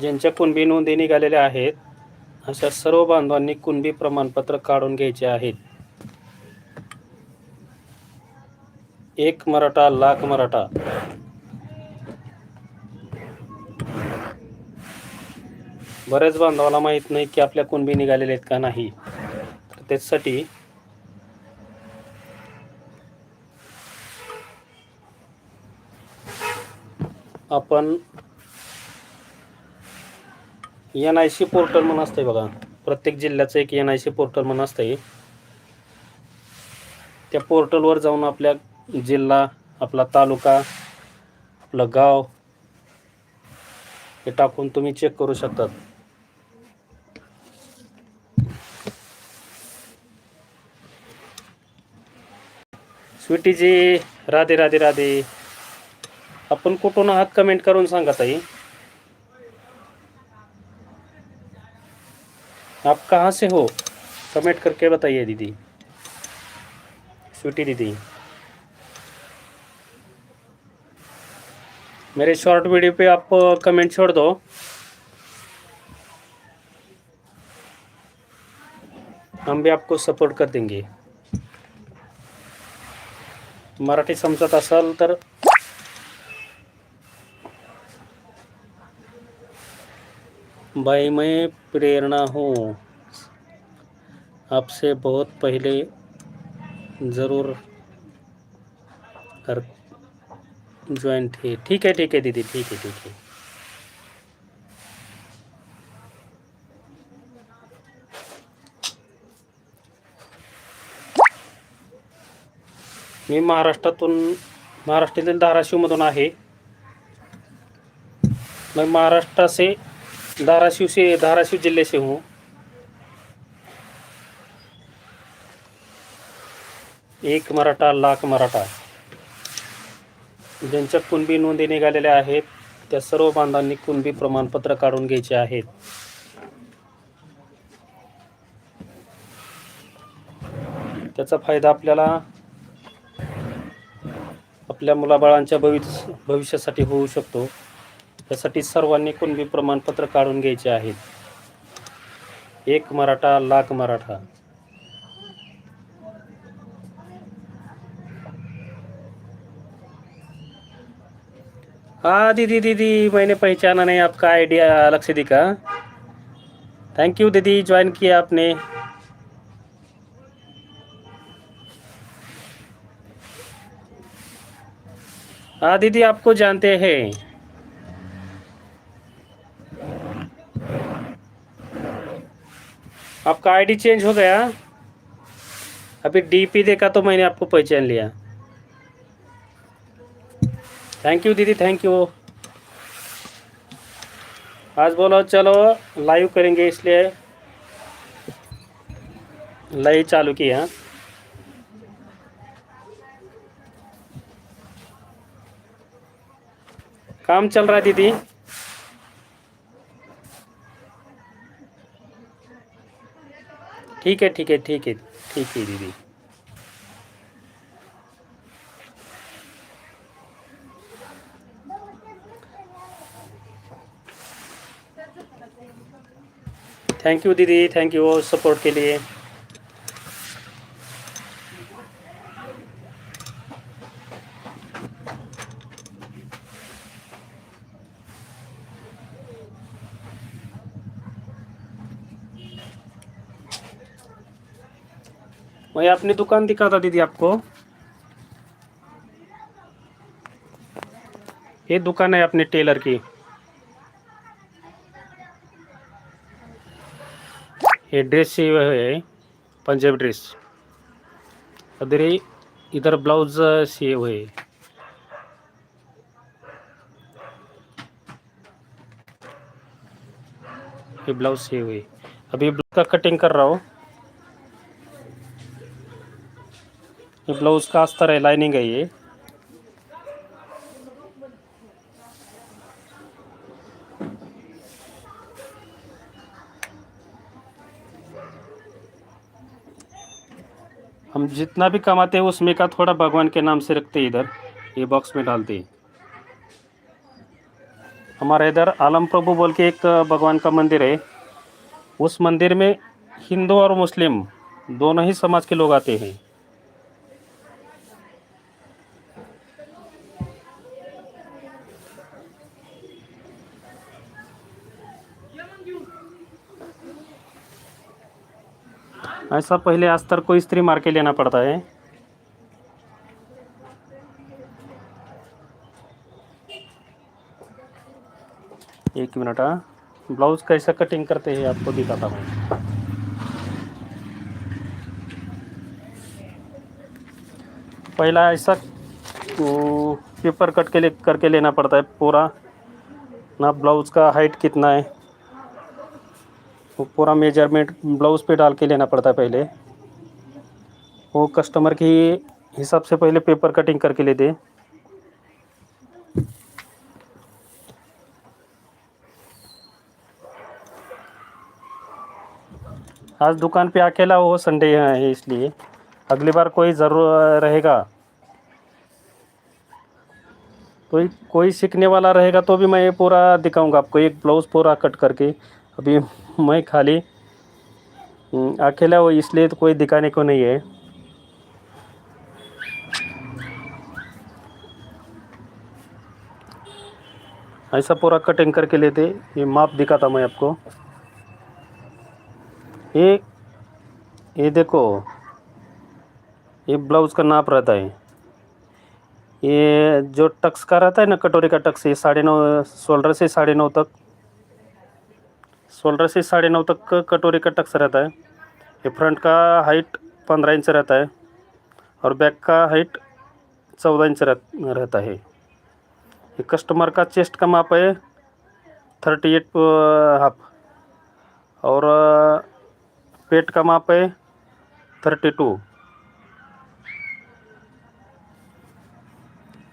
ज्यांच्या कुणबी नोंदी निघालेल्या आहेत अशा सर्व बांधवांनी कुणबी प्रमाणपत्र काढून घ्यायचे आहेत. एक मराठा लाख मराठा. बऱ्याच बांधवाला माहीत नाही की आपल्या कुणबी निघालेले आहेत का नाही. तर त्याच्यासाठी आपण एन आय सी पोर्टल म्हणून असतंय बघा. प्रत्येक जिल्ह्याचं एक एन आय सी पोर्टल म्हणून असतंय. त्या पोर्टलवर जाऊन आपल्या जिल्हा आपला तालुका आपलं गाव हे टाकून तुम्ही चेक करू शकतात. स्वीटीजी राधे राधे राधे. आपण कुठून आहात? कमेंट करून सांगा ताई. आप कहाँ से हो? कमेंट करके बताइए दीदी। स्वीटी दीदी। मेरे शॉर्ट वीडियो पे आप कमेंट छोड़ दो। हम भी आपको सपोर्ट कर देंगे। मराठी समजत असाल तर भाई मैं प्रेरणा हूँ। आपसे बहुत पहले ज़रूर कर ज्वाइन थे। ठीक है ठीक है दीदी ठीक है ठीक है। मी महाराष्ट्रातून महाराष्ट्रातील धाराशिवमधून आहे. मैं महाराष्ट्र से धाराशिव से धाराशिव जिले से हूँ. एक मराठा लाख मराठा. ज्यांच्या कुणबी नोंदी निघालेल्या आहेत त्या सर्व बांधांनी कुणबी प्रमाणपत्र काढून घ्यायचे आहेत. त्याचा फायदा आपल्याला आपल्या मुलाबाळांच्या भविष्य भविष्यासाठी होऊ शकतो. त्यासाठी सर्वांनी कुणबी प्रमाणपत्र काढून घ्यायचे एक मराठा, लाख मराठा. हाँ दीदी दीदी, मैंने पहचाना नहीं, आपका आइडिया अलग दी का थैंक यू दीदी ज्वाइन किया आपने. हाँ दीदी, आपको जानते हैं. आपका आईडी चेंज हो गया। अभी डीपी देखा तो मैंने आपको पहचान लिया। थैंक यू दीदी थैंक यू आज बोलो, चलो लाइव करेंगे इसलिए। लाइव चालू किया। काम चल रहा है, दीदी। ठीक है ठीक है ठीक है ठीक है दीदी। थैंक यू दीदी थैंक यू सपोर्ट के लिए। मैं अपनी दुकान दिखाता दीदी आपको। ये दुकान है अपने टेलर की। ये ड्रेस है पंजाबी ड्रेस ही इधर ब्लाउज से हुए ये ब्लाउज से हुए अभी ब्लाउज का कटिंग कर रहा हूँ। ये ब्लाउज का अस्तर है लाइनिंग है ये। हम जितना भी कमाते हैं, उसमें का थोड़ा भगवान के नाम से रखते हैं इधर। ये बॉक्स में डालते हैं। हमारे इधर आलम प्रभु बोल के एक, भगवान का मंदिर है। उस मंदिर में हिंदू और मुस्लिम दोनों ही समाज के लोग आते हैं। ऐसा पहले अस्तर को स्त्री मार के लेना पड़ता है। एक मिनट हाँ। ब्लाउज कैसा कटिंग करते हैं आपको दिखाता हूँ। पहला ऐसा पेपर कट के ले, करके लेना पड़ता है पूरा। ना ब्लाउज का हाइट कितना है। वो पूरा मेज़रमेंट ब्लाउज पे डाल के लेना पड़ता है पहले। वो कस्टमर के हिसाब से पहले पेपर कटिंग करके ले दे। आज दुकान पे अकेला हो संडे है इसलिए। अगली बार कोई ज़रूर रहेगा। कोई कोई सीखने वाला रहेगा तो भी मैं पूरा दिखाऊँगा आपको। एक ब्लाउज पूरा कट करके। अभी मैं खाली हम्म, अकेला हो इसलिए तो कोई दिखाने को नहीं है। ऐसा पूरा कटिंग करके लेते ये माप दिखाता मैं आपको। ये ये देखो ये ब्लाउज का नाप रहता है। ये जो टक्स का रहता है ना कटोरी का टक्स ये साढ़े नौ शोल्डर से साढ़े नौ तक। शोल्डर से साढ़े नौ तक कटोरी का टक्स रहता है। ये फ्रंट का हाइट पंद्रह इंच रहता है और बैक का हाइट चौदह इंच रहता है। ये कस्टमर का चेस्ट का माप है थर्टी एट हाफ़। और पेट का माप है थर्टी टू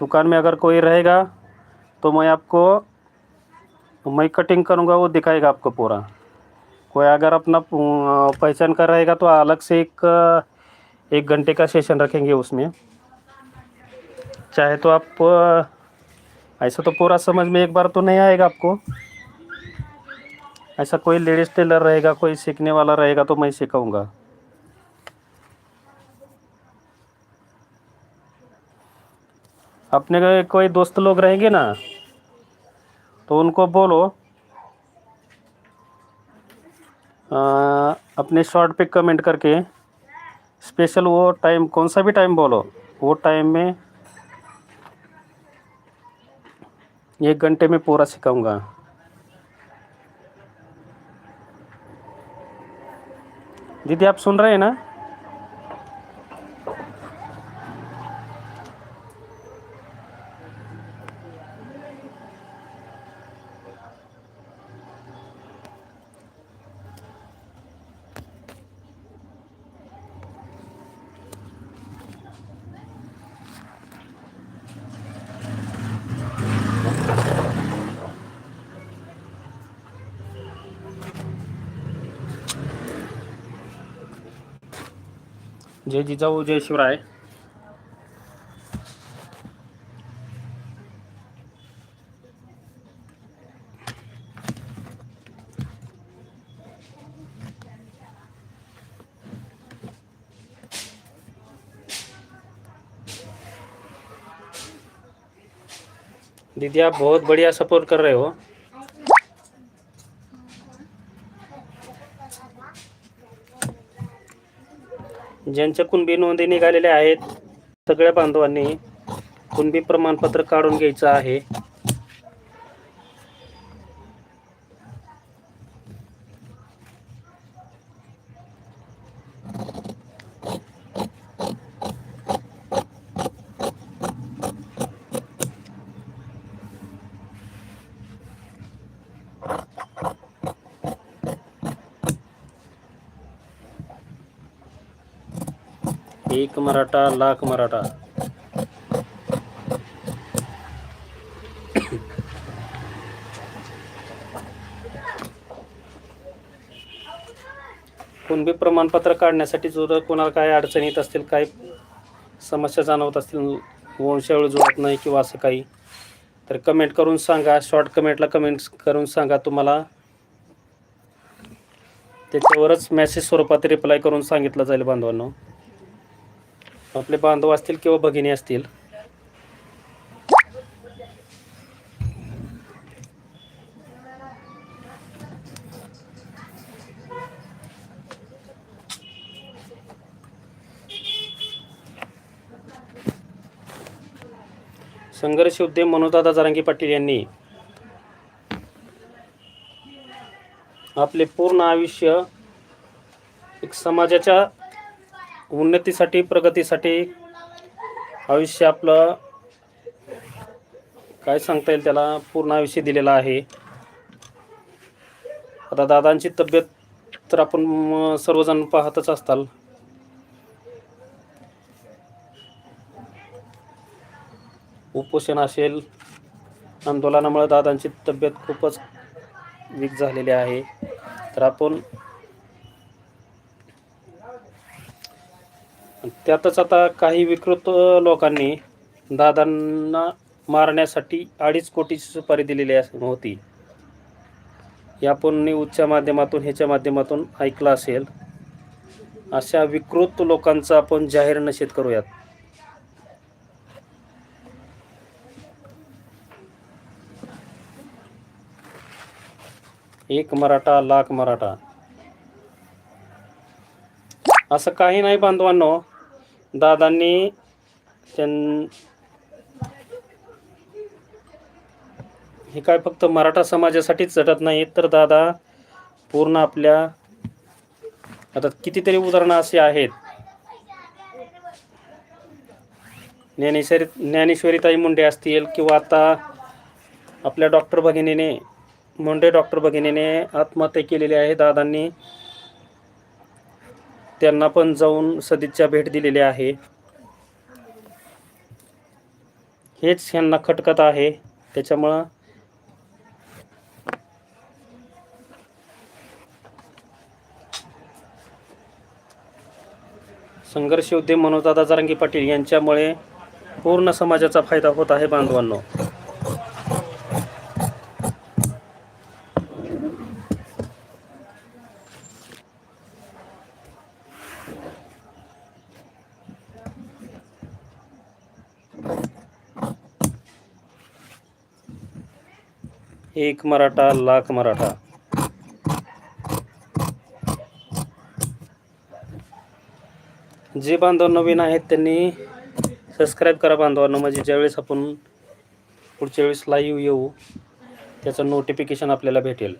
दुकान में अगर कोई रहेगा तो मैं आपको मैं कटिंग करूँगा, वो दिखाएगा आपको पूरा। कोई अगर अपना पहचान कर रहेगा तो अलग से एक एक घंटे का सेशन रखेंगे उसमें। चाहे तो आप ऐसा तो पूरा समझ में एक बार तो नहीं आएगा आपको। ऐसा कोई लेडीज़ टेलर रहेगा, कोई सीखने वाला रहेगा तो मैं सिखाऊँगा। अपने कोई दोस्त लोग रहेंगे ना तो उनको बोलो अ, अपने शॉर्ट पे कमेंट करके स्पेशल वो टाइम कौन सा भी टाइम बोलो वो टाइम में एक घंटे में पूरा सिखाऊँगा। दीदी आप सुन रहे हैं ना? जय जिजाऊ जय शिवराय. दीदी आप बहुत बढ़िया सपोर्ट कर रहे हो. ज्यांच्या कुणबी नोंदी निघालेल्या आहेत सगळ्या बांधवांनी कुणबी प्रमाणपत्र काढून घ्यायचं आहे. एक मराठा लाख मराठा. कुणबी प्रमाणपत्र काढण्यासाठी जर कोणाला काय अडचणी येत असतील काय समस्या जाणवत असतील वंशावळ जुळत नाही किंवा असं काही तर कमेंट करून सांगा. शॉर्ट कमेंटला कमेंट करून सांगा तुम्हाला. त्याच्यावरच मेसेज स्वरूपात रिप्लाय करून सांगितलं जाईल बांधवांनो. आपले बांधव असतील किंवा भगिनी असतील. संघर्ष उद्यम मनोदादा जारांगी पाटील यांनी आपले पूर्ण आयुष्य एक समाजाच्या उन्नतीसाठी प्रगतीसाठी आयुष्य आपलं काय सांगता येईल त्याला? पूर्ण आयुष्य दिलेलं आहे. आता दादांची तब्येत तर आपण सर्वजण पाहतच असताल. उपोषण असेल आंदोलनामुळे दादांची तब्येत खूपच वीक झालेली आहे. तर आपण त्यातच आता काही विकृत लोकांनी दादांना मारण्यासाठी अडीच कोटीची सुपारी दिलेली होती. हे आपण न्यूजच्या माध्यमातून ह्याच्या माध्यमातून ऐकलं असेल. अशा विकृत लोकांचा आपण जाहीर निषेध करूयात. एक मराठा लाख मराठा. असं काही नाही बांधवांनो. दादांनी त्यां हे काय फक्त मराठा समाजासाठीच झटत नाहीत तर दादा पूर्ण आपल्या आता कितीतरी उदाहरणं अशी आहेत. ज्ञानेश्वरी ज्ञानेश्वरीताई मुंडे असतील किंवा आता आपल्या डॉक्टर भगिनीने मुंडे डॉक्टर भगिनीने आत्महत्या केलेली आहे दादांनी. त्यांना पण जाऊन सदिच्छा भेट दिलेली आहे. हेच ह्यांना खटकत आहे. त्याच्यामुळं संघर्ष उद्यम मनोजदादा जारंगी पाटील यांच्यामुळे पूर्ण समाजाचा फायदा होत आहे बांधवांनो. एक मराठा लाख मराठा. जे बांधव नवीन आहेत त्यांनी सबस्क्राईब करा बांधवांना. म्हणजे ज्यावेळेस आपण पुढच्या वेळेस लाईव्ह येऊ त्याचं नोटिफिकेशन आपल्याला भेटेल.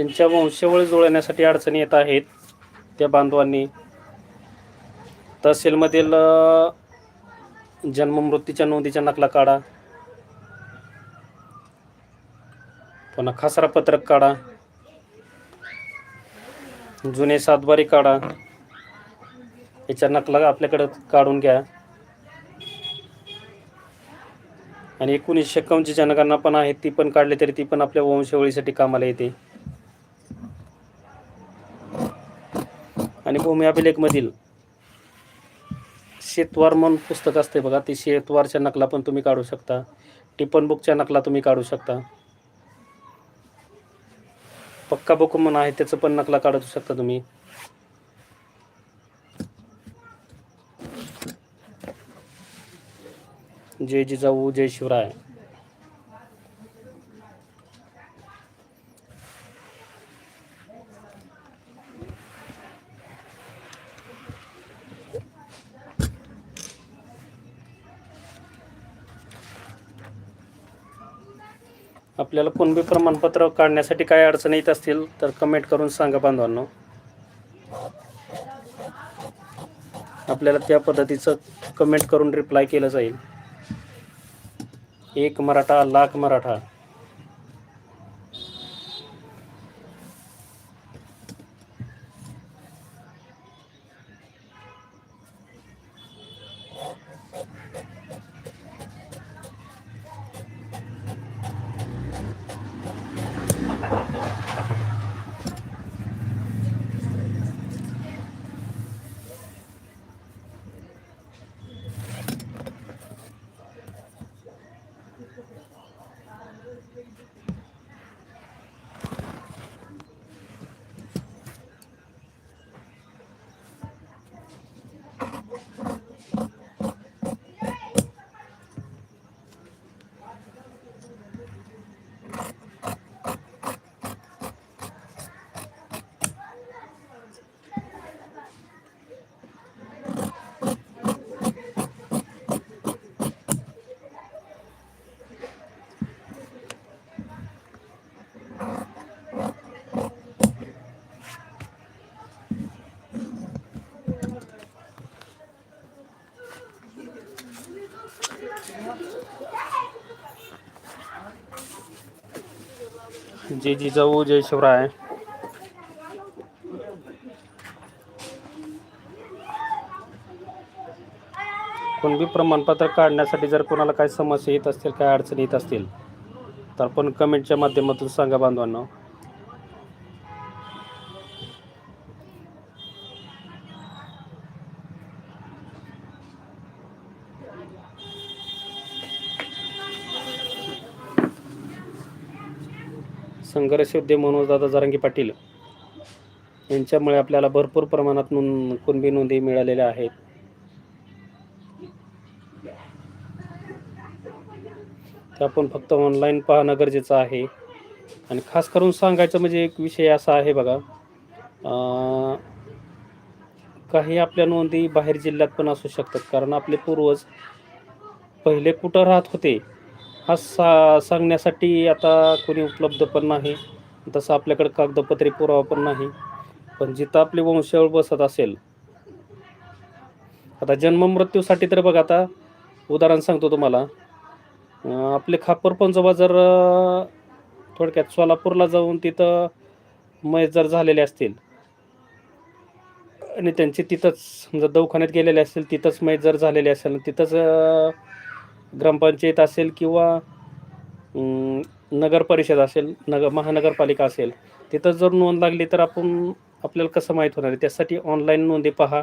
ज्यांच्या वंशावळी जुळण्यासाठी अडचणी येत आहेत त्या बांधवांनी. तहसीलमधील जन्ममृत्यूच्या नोंदीच्या नकला काढा. पुन्हा खासरा पत्रक काढा. जुने सातबारी काढा. याच्या नकला आपल्याकडं काढून घ्या. आणि एकोणीसशे एक्कावन्नची जनगणना पण आहे ती पण काढली तरी ती पण आपल्या वंशावळीसाठी कामाला येते. आणि भूमी अभिलेखमधील शेतवार म्हणून पुस्तक असते बघा ती शेतवारच्या नकला पण तुम्ही काढू शकता. टिपन बुकच्या नकला तुम्ही काढू शकता. पक्का बुक म्हणून आहे त्याचं पण नकला काढू शकता तुम्ही. जय जिजाऊ जय शिवराय. आपल्याला कुणबी प्रमाणपत्र काढण्यासाठी काय अडचणी येत असतील तर कमेंट करून सांगा बांधवांनो. आपल्याला त्या पद्धतीचं कमेंट करून रिप्लाय केलं जाईल. एक मराठा लाख मराठा. जय जिजाऊ जय शिवराय। कुणबी प्रमाणपत्र काढण्यासाठी जर कोणाला काही समस्या येत असतील काय अडचणी येत असतील तर पण कमेंटच्या माध्यमातून सांगा बांधवांना. संघर्षयोद्धे मनोजदादा जारंगी पाटील यांच्यामुळे आपल्याला भरपूर प्रमाणात नोंद कुणबी नोंदी मिळालेल्या आहेत. ते आपण फक्त ऑनलाईन पाहणं गरजेचं आहे. आणि खास करून सांगायचं म्हणजे एक विषय असा आहे बघा काही आपल्या नोंदी बाहेर जिल्ह्यात पण असू शकतात. कारण आपले पूर्वज पहिले कुठं राहत होते? हा सा सांगण्यासाठी आता कोणी उपलब्ध पण नाही. तसं आपल्याकडे कागदपत्रे पुरावा पण नाही. पण जिथं आपली वंशावळ बसत असेल. आता जन्म मृत्यूसाठी तर बघा आता उदाहरण सांगतो तुम्हाला. आपले खापर पंजोबा जर थोडक्यात सोलापूरला जाऊन तिथं मय जर झालेले असतील. आणि त्यांचे तिथंच समजा दवाखान्यात गेलेले असतील तिथंच मय जर झालेले असेल तिथंच ग्रामपंचायत असेल किंवा नगर परिषद असेल नगर महानगरपालिका असेल तिथं जर नोंद लागली तर आपण आपल्याला कसं माहीत होणार? आहे त्यासाठी ऑनलाईन नोंदी पहा.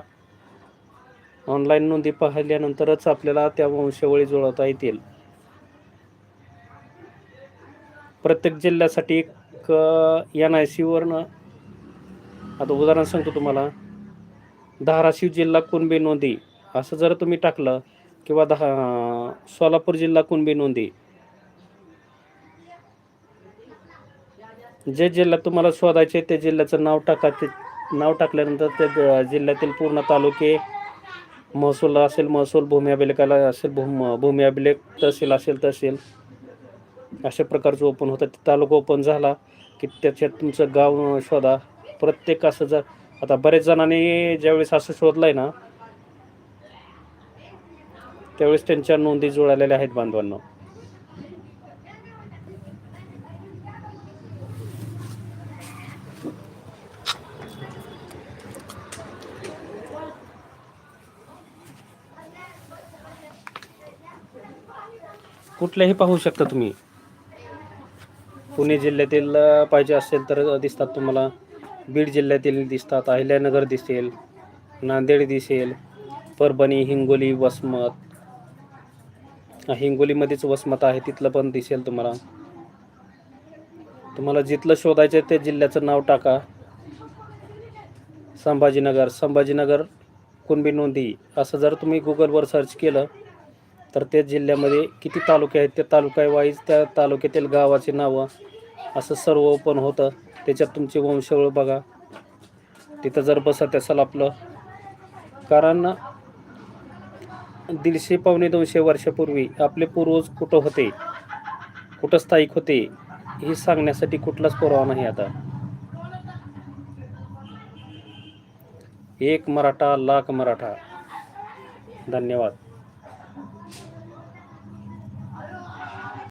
ऑनलाईन नोंदी पाहिल्यानंतरच आपल्याला त्या वंशावळी जुळवता येतील. प्रत्येक जिल्ह्यासाठी एक एन आय सीवरनं आता उदाहरण सांगतो तुम्हाला. धाराशिव जिल्हा कुणबी नोंदी असं जर तुम्ही टाकलं किंवा दहा सोलापूर जिल्हा कुणबी नोंदी. जे जिल्ह्यात तुम्हाला शोधायचे त्या जिल्ह्याचं नाव टाका ते नाव टाकल्यानंतर त्या जिल्ह्यातील पूर्ण तालुके महसूल असेल महसूल भूमी अभिलेखाला असेल भूम भूमी अभिलेख तहसील असेल तहसील. अशा प्रकारचं ओपन होतं. ते तालुका ओपन झाला की त्याच्यात तुमचं गाव शोधा. प्रत्येक असं जर आता बरेच जणांनी ज्यावेळेस असं शोधलं आहे ना त्यावेळेस त्यांच्या नोंदी जुळालेल्या आहेत बांधवांना. कुठल्याही पाहू शकता तुम्ही. पुणे जिल्ह्यातील पाहिजे असेल तर दिसतात तुम्हाला. बीड जिल्ह्यातील दिसतात अहिल्यानगर दिसेल नांदेड दिसेल परभणी हिंगोली वसमत हिंगोलीमध्येच वसमत आहे तिथलं पण दिसेल तुम्हाला. तुम्हाला जिथलं शोधायचं आहे त्या जिल्ह्याचं नाव टाका. संभाजीनगर संभाजीनगर कुणबी नोंदी. असं जर तुम्ही गुगलवर सर्च केलं तर त्या जिल्ह्यामध्ये किती तालुके आहेत त्या तालुक्यावाईज त्या तालुक्यातील गावाची नावं असं सर्व ओपन होतं. त्याच्यात तुमची वंशवळ बघा. तिथं जर बसत असेल आपलं. कारण दीडशे पावणे दोनशे वर्षापूर्वी आपले पूर्वज कुठं होते? कुठं स्थायिक होते? हे सांगण्यासाठी कुठलाच पुरावा नाही आता. एक मराठा लाख मराठा. धन्यवाद.